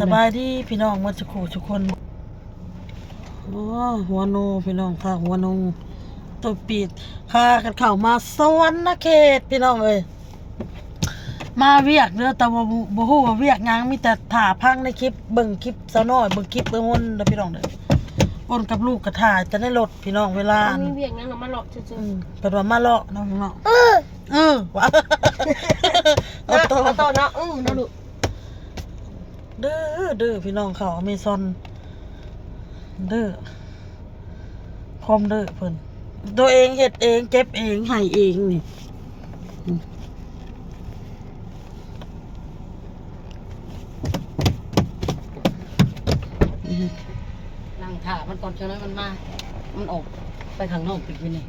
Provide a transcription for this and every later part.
สบายดีพี่น้องมาจะขู่ทุกคนโอ้หัวโนพี่น้องค่ะหัวโนตัวปีดพากันเข้ามาสวรรค์เขตพี่น้องเอ้ยมาเวียกเด้อแต่ว่าบ่บ่ฮู้ว่าเวียกหยังมีแต่ถ่าพังในคลิปเบิ่งคลิปซะน้อยเบิ่งคลิปเบิ่งวนเด้อพี่น้องเด้อวนกับลูกก็ถ่ายแต่ในรถพี่น้องเวลามันมีเวียงนั้นเรามาหลอกซื่ออืมเปิดว่ามาเลาะเนาะพี่น้องๆเออเออวะเอาเอาต่อต่อเนาะอือนะลูก เด้อเด้อพี่น้องเขาอเมซอนเด้อพร้อมเด้อเพิ่นตัวเองเฮ็ดเองเจ็บเองให้เองนี่อืมนั่งถ่ามันก่อนจนนั้นมันมา มันออกไปข้างนอกปิดอยู่นี่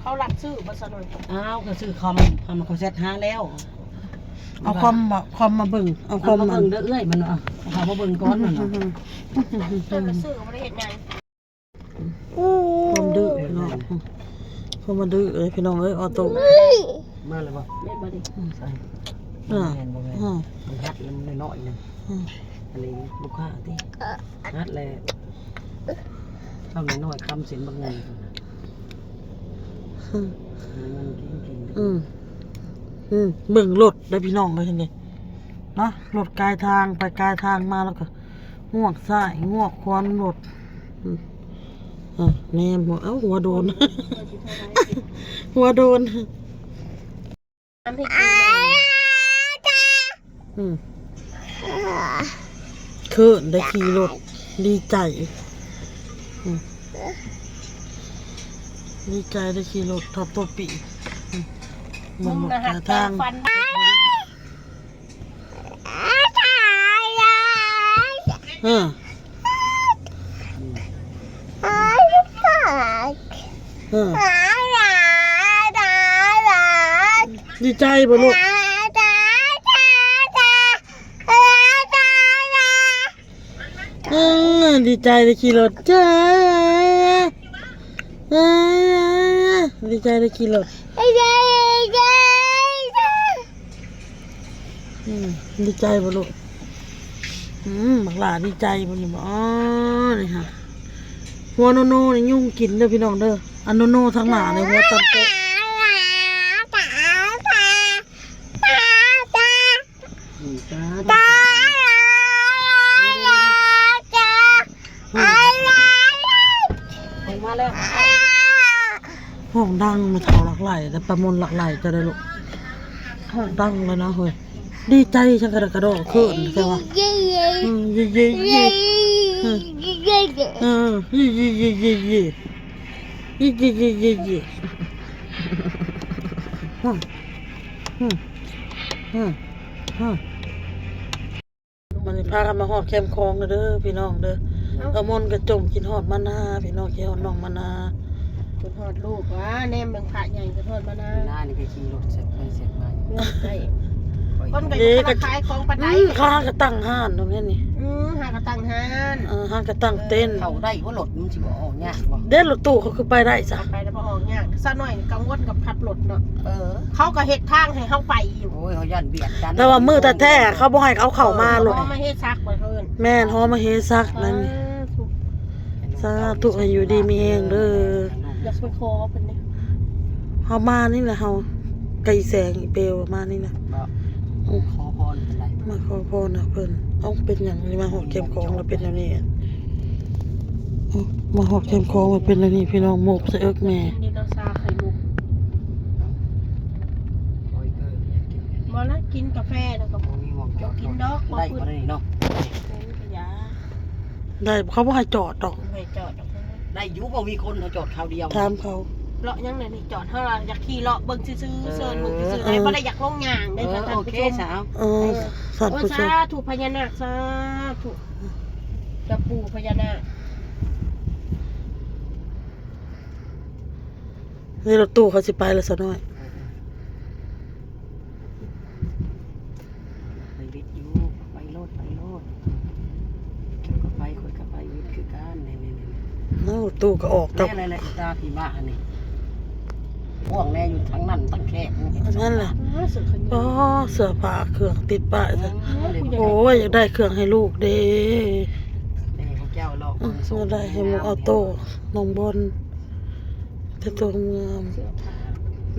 เขาหลักซื้อบ่ซะหน่อยอ้าวก็ซื้อคอมคอมเขาเซ็ตหาแล้ว เอาความมาความมาเบิ่งเอาคเอาวามมามาเบิ่งเด้อเอ้ยมันเอาเอามาเบิ่งก้อนมันเอาเพิ่นก็ซื้อก็บ่ได้เฮ็ดหยังความดื้อพี่น้องความมาดื้อเลยพี่น้องเอ้ยออโต้มาเลยบ่เล่นมาดิใส่อ่าแม่นบ่แม่นอ่ามันฮัดมันน้อยๆนึงอ่าอันนี้ลูกค้าที่ฮัดแล้วทำน้อยๆคำสินบางเงินเงินกินกินอืม อืมเบิ่งรถได้พี่น้องเลยทีนี้เนาะรถกายทางไปกายทางมาแล้วก็งวกซ้ายงวกควันรถอืมอะแนมหัวเอ้าหัวโดน หัวโดนทำให้กินเลยอืมคือได้ขี่รถดีใจดีใจได้ขี่รถทับตัวปี มึงหมนะดหักทางฟันเออเออดีใจบ่ลูกเออดีใจได้ขี่รถจ้าเออดีใจได้ขี่รถ อืมดีใจบ่ลูกอืมบักหลาดีใจบ่นี่บ่อ๋อนี่ค่ะหัวโนโน่นี่ยุ่งกินเด้อพี่น้องเด้ออันโนโน่ทั้งหลาในหัวตันโตะอืมจ้าห้องดังมาเท่าหลักไหลแต่ประมวลหลักไหลจะได้ลูกห้องดังเลยนะเฮ้ย ดีใจฉันกระดกกระโดดขึ้นใช่ปะอืมเย่เย่เย่เออเย่เย่เย่เย่เย่เย่เย่เย่เย่เย่เย่ฮึ่มฮึ่มฮึ่มฮึ่มมันพากันมาหอดแคมคองเด้อพี่น้องเด้อเอามนกระจมกินหอดมานาพี่น้องกินหอดน้องมานาคุณทอดลูกว่าแนมเบิ่งพระใหญ่ก็ทอดมานะหน้านี่ก็ขี่รถเสร็จไปเสร็จมาเงินได้ คอยคนก็อยู่ธนาคารของปันไดอืมเขาห้างกระตั้งห้านตรงนี้นี่อือหากระตังหานเออห้างกระตั้งเต้นเข้าได้ว่ารถมันสิบ่ออกยากบ่เด่นรถตู้เขาคือไปได้จ้ะไปแล้วพอออกยากซะหน่อยกังวลกับขับรถเนาะเออ เขาก็เฮ็ดทางให้เฮาไปอยู่โอ้ยเขาย่านเบียดกันแต่ว่ามือแต่แท้ๆเขาบ่ให้เอาเข้ามาหรอกเพระมาเฮ็ดซักบ่เพิ่นแม่นฮอมาเฮซักนั่นนี่สาธุให้อยู่ดีมีแฮงเด้ออยากไปขอเพิ่นนี่เฮามานี่แหละเฮาไก่แสงอีเปลวมานี่นะบ่ อืมขอพรเป็นไรมาขอพรนะเพิ่นเอาเป็นหยังนี่มาหอดเข็มของแล้วเป็นอย่างนี้เอามาหอดเข็มของมันเป็นอย่างนี้พี่น้องหมกใส่เอิกแม่นี่เราซาไข่มุกคอยเกิดอยากกินกันบ่ละกินกาแฟแล้วก็บ่มีหมองจอดกินดอกบ่ได้ขึ้นบ่ได้นี่เนาะยาได้เขาบ่ให้จอดดอกไม่จอดดอกได้อยู่บ่มีคนเขาจอดคราวเดียวถามเขา เลาะยังไงนี่จอดเท่าไหร่อยากขี่เลาะเบิ่งซื่อๆเซิร์นเบิ่งซื่อๆเออได้บ่ได้อยากลงย่างเอได้อค่ะท่านโอผู้เคชมสาวเออสัตว์โอ้ผู้ชมสาธุพญานาคสาธุจะปู่พญานาคนี่รถตู้เขาสิไปแล้วซะน้อย ไปวิทย์อยู่ไปโลดไปโลดเกี่ยวกับไปคุยกับไปวิทย์คือกันนี่ๆๆนั่งรถตู้ก็ออกแล้กับวอะไรๆตาพี่บ้านี่ ห่วงแน่อยู่ทั้งนั้นทั้งแคบอันนั้นแหละอ้าวเสือขยาอ๋อวเสื้อผ้าเครื่องติดป้ายซะโอ้โอ้ยอยากได้เครื่องให้ลูกเด้แต่ของเจ้าหลอกอืมอยากได้ให้หมูเอาโต้น้องบนแต่ตัวงามเสื้อผ้า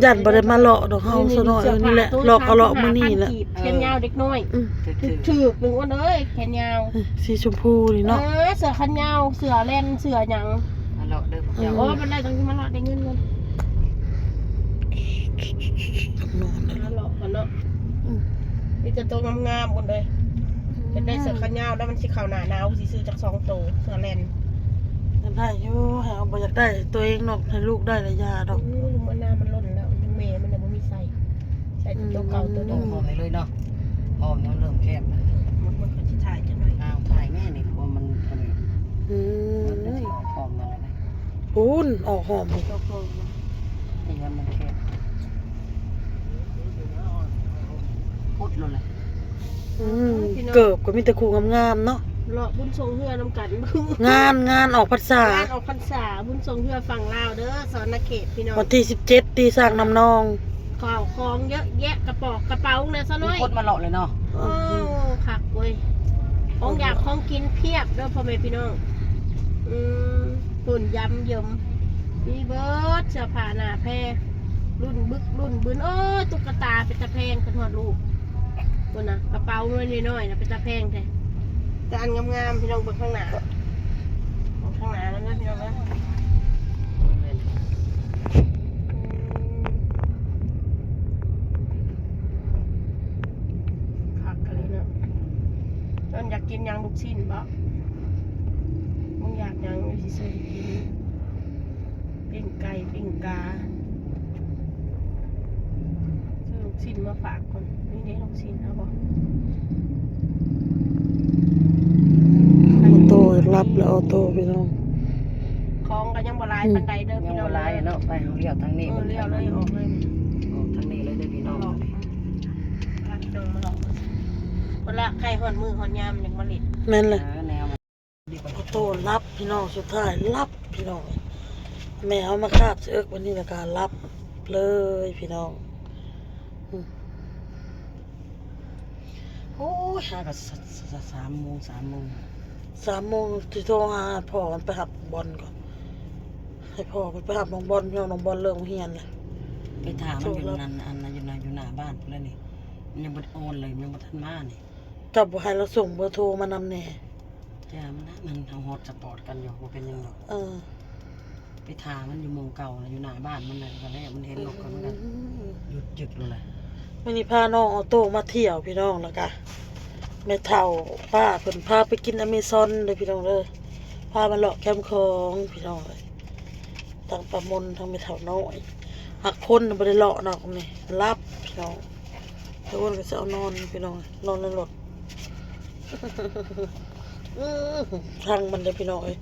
ยันบ่ได้มาเลาะดอกเฮาซะหน่อยเออนี่แหละเลาะก็เลาะมื้อนี้แหละแขนยาวเด็กน้อยอืมถือถือกหนึ่งวันเลยแขนยาวสีชมพูนี่เนาะเออเสือขันยาวเสือเล่นเสือหยังมาหลอกเด้อของเจ้าโอ้มันได้ตรงที่มันรอดได้เงินเงิน นอนนั่นแหมาละหลอกกันเนาะอืมนี่จะตัวงามๆหมดเลยจะได้เสือขันยาวแล้วมันสิเข่าหนาหนาวสิซื้อจากสองตัวเสือเล่นอยากได้อยู่ให้เอาบ่อยากได้ตัวเองเนาะให้ลูกได้ระยะดอกอู้มันหน้ามันล่นแล้วยังเมย์มันเลยไม่มีใส่ใส่ตัวเก่าตัวตเดิรงมหอมเลยเนาะหอมแล้วเริ่มแคบแล้วมันมันก็จะถ่ายจะหน่อยอ้าวถ่ายแม่นี่เพราะมันมันอืมันจะมสิออกหอมนั่นแหละนะปูนออกหอมอีกตัวโครง นี่มันมันแคบพุดเลยแหละ อืมเกิบก็มีแต่คู่งามๆเนาะเลาะบุญทรงเฮือน้ำกันงานงานออกพรรษา งานออกพรรษาบุญทรงเฮือฝั่งลาวเด้อสอนนาเขตพี่น้องวันที่17ตีสร้างน้ำนองข่าวของเยอะแยะกระปอกกระเป๋าเนี่ยซะหมีน่อยคนมาหลอกเลยเนาะโอ้คักเว้ยของอยากของกินเพียบเด้อพ่อแม่พี่น้องอืมปุ่นยำยมมีเบิร์ดเสื้อผ้าหน้าแพรรุ่นบึกรุ่นบืนโอ้ยตุ๊กตาเป็นตะแพงกันหอดลูก คนน่ะกระเป๋าน้อยๆนะเป็นตะแพงแท้แต่อันงามๆพี่น้องเบิ่งข้างหน้าเบิ่งข้างหน้าแล้วนะพี่น้องนะคักกันเลยเนาะตอนอยากกินหยังลูกชิ้นบ่มึงอยากหยังอยู่สิซื้อกินปิ้งไก่ปิ้งกาซื้อลู กชิ้นมาฝากคนนี่เด้ลูกชิ้นเอาบ่ออโต้รับแล้วออโต้พี่น้องของก็ยังบ่หลายอืมปานใดเด้อยังพี่น้องบ่ร้ายอะเนาะไปเอาเลี้ยวทางนี้เออเลี้ยวเลยออกเลยออกทางนี้เลยได้อพี่น้องหลอกรักเดินมาหลอกคนละใครหอนมือหอนยามอย่างมาลิดแม่นเอเลยอแนวมันดีกว่าออโต้รับพี่น้องสุดท้ายรับพี่น้องแม่เอามาคาบเสือกวันนี้ละการรับเลยพี่น้องอืม โอ้ยหาก็สสสามโมงสามโมงสามโมงที่โทรหาพ่อมันไปหับบอลก่อน ให้พ่อมันไปหับน้องบอลพี่น้องน้องบอลเริ่มเฮียนเลยไปถามมันอยู่นั่นอันนั้นอยู่ในอยู่หน้าบ้านพุ่นแล้วนี่มันยังบ่ได้โอนเลยมันยังบ่ทันมานี่จับบ่ให้เราส่งเบอร์โทรมานำแน่จ้ามันนะมันเอาฮอตสปอร์ตกันอยู่บ่เป็นหยังหรอกเออไปถามมันอยู่หมองเก่าน่ะอยู่หน้าบ้านมันน่ะตอนแรกมันเห็นรถกันมันก็หยุดจึกเลย แหละวันนี้พาน้องออโต้มาเที่ยวพี่น้องแล้วก็แม่เฒ่าป้าเพิ่นพาไปกินอเมซอนเลยพี่น้องเด้อพามาเลาะแคมป์ของพี่น้องเลยทั้งประมนทั้งแม่เฒ่าน้อยหักคนน่ะบ่ได้เลาะเนาะนี่รับพี่น้องทุกคนก็จะเอานอนพี่น้องนอนในรถอื้อหือทางมันเด้อพี่น้องเอ้ย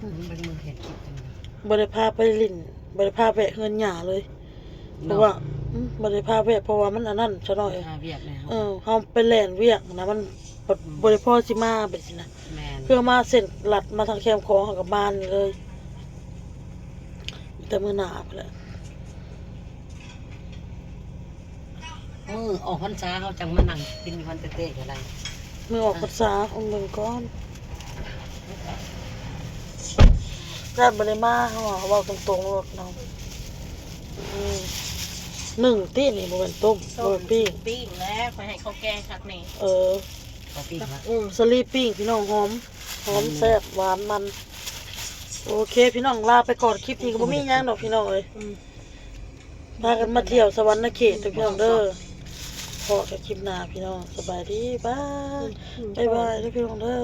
มันเป็นมือเห็นคลิปกันอยู่บ่ได้พาไปลิ้นบ่ได้พาไปเฮือนหญ้าเลยเพราะว่าอืม บ่ได้พาไปเพราะว่ามันอันนั้นซะหน่อย หาเวียกเนี่ยเออเฮาไปแล่นเวียกนะมันบ่บ่ได้พอสิมาไปสินะแมนเพื่อมาเส้นลัดมาทางแคมป์ของเฮากับบ้านนี่เลย แต่มื้อหน้าพุ่นแหละมือออกพรรษาเขาจังมานั่งกินอยู่วันเต้ๆกันอะไรมื้อออกพรรษาเอาเบิ่งก่อนญาติบ่ได้มาเฮาว่าเว้าตรงๆรถน้องอืม หนึ่งตีนี่บ่แม่นต้มบ่แม่นปิ้งปิ้งแล้วไปให้เขาแก้คักนี่เออเขาปิ้งละอืมสลีปปิ้งพี่น้องหอมหอมแซ่บหวานมัน โอเค พี่น้องลาไปก่อนคลิปนี้ก็บ่มีหยังดอกพี่น้องเอ้ย อืม พากันมาเที่ยวสวรรค์เขตเด้อพี่น้องเด้อพอกับคลิปหน้าพี่น้องสบายดีบายบายบายเด้อพี่น้องเด้อ